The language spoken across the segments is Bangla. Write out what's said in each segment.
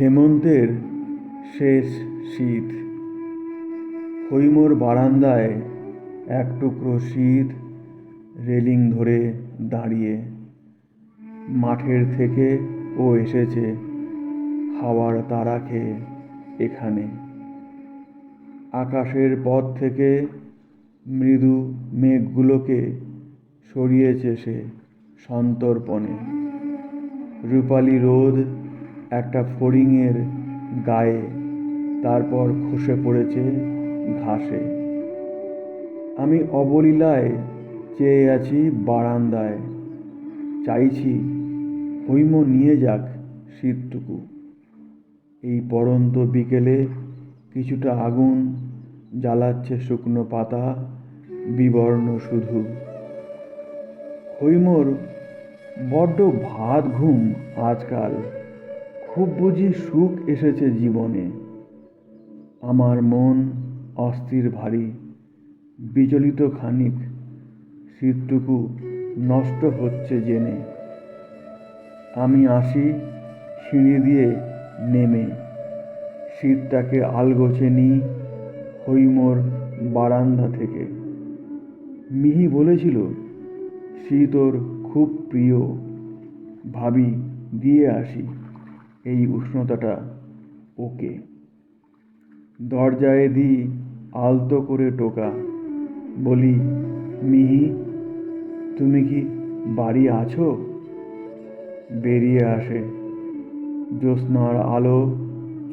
হেমন্তের শেষ শীত। হৈমোর বারান্দায় এক টুকরো শীত রেলিং ধরে দাঁড়িয়ে। মাঠের থেকে ও এসেছে হাওয়ার তারা খেয়ে এখানে। আকাশের পথ থেকে মৃদু মেঘগুলোকে সরিয়েছে সে সন্তর্পণে। রূপালি রোদ একটা ফড়িংয়ের গায়ে, তারপর খসে পড়েছে ঘাসে। আমি অবলীলায় চেয়ে আছি বারান্দায়। চাইছি হৈম নিয়ে যাক শীতটুকু। এই পড়ন্ত বিকেলে কিছুটা আগুন জ্বালাচ্ছে শুকনো পাতা, বিবর্ণ শুধু। হৈমর বড্ড ভাত ঘুম আজকাল। খুব বুঝি সুখ এসেছে জীবনে। আমার মন অস্থির ভারী, বিচলিত খানিক, শীতটুকু নষ্ট হচ্ছে জেনে। আমি আসি সিঁড়ি দিয়ে নেমে। শীতটাকে আলগোছে নিই হৈমোর বারান্দা থেকে। মিহি বলেছিল, শীত ওর খুব প্রিয়। ভাবি, দিয়ে আসি। এই উষ্ণতাটা ওকে। দরজায় দিই আলতো করে টোকা। বলি, মিহি, তুমি কি বাড়ি আছো? বেরিয়ে আসে জ্যোৎস্নার আলো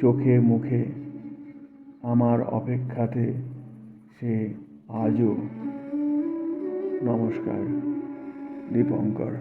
চোখে মুখে। আমার অপেক্ষাতে সে আজও। নমস্কার, দীপঙ্কর।